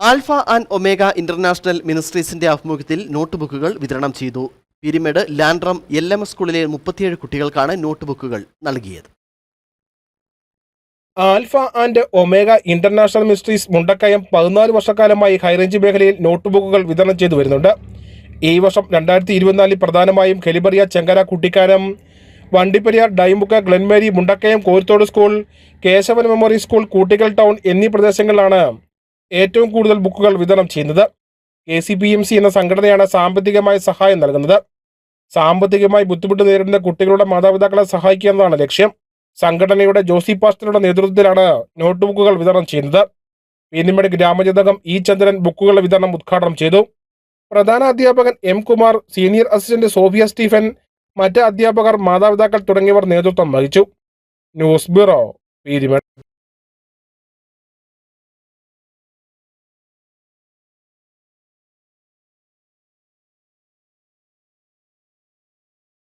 Alpha and omega international മിനിസ്ട്രീസിന്റെ ആഭിമുഖ്യത്തിൽ note ബുക്കുകൾ വിതരണം ചെയ്തു. പിരിമേട് ലാൻഡ്രം എൽ എം എസ് സ്കൂളിലെ മുപ്പത്തിയേഴ് കുട്ടികൾക്കാണ് നോട്ട് ബുക്കുകൾ നൽകിയത്. Alpha and omega international ministries Mundakayam പതിനാല് വർഷക്കാലമായി ഹൈറേഞ്ച് മേഖലയിൽ നോട്ട് ബുക്കുകൾ വിതരണം ചെയ്തു വരുന്നുണ്ട്. ഈ വർഷം രണ്ടായിരത്തി ഇരുപത്തിനാലിൽ പ്രധാനമായും കെലിബറിയ Chenkara Kuttikkanam Vandiperiyar ഡൈമുക്ക Glenmary Mundakayam Korithodu school Keshavan memorial school Koottickal town എന്നീ പ്രദേശങ്ങളിലാണ് ഏറ്റവും കൂടുതൽ ബുക്കുകൾ വിതരണം ചെയ്യുന്നത് K C P M C എന്ന സംഘടനയാണ് സാമ്പത്തികമായ സഹായം നൽകുന്നത്. സാമ്പത്തികമായി ബുദ്ധിമുട്ട് നേരിടുന്ന കുട്ടികളുടെ മാതാപിതാക്കളെ സഹായിക്കുക എന്നതാണ് ലക്ഷ്യം. സംഘടനയുടെ ജോസി പാസ്റ്ററുടെ നേതൃത്വത്തിലാണ് നോട്ട് ബുക്കുകൾ വിതരണം ചെയ്യുന്നത്. പീന്നിമേട് ഗ്രാമജനകം ഇ ചന്ദ്രൻ ബുക്കുകളുടെ വിതരണം ഉദ്ഘാടനം ചെയ്തു. പ്രധാന അധ്യാപകൻ M Kumar senior assistant Sophia Stephen മറ്റ് അധ്യാപകർ മാതാപിതാക്കൾ തുടങ്ങിയവർ നേതൃത്വം വഹിച്ചു. News bureau Peermade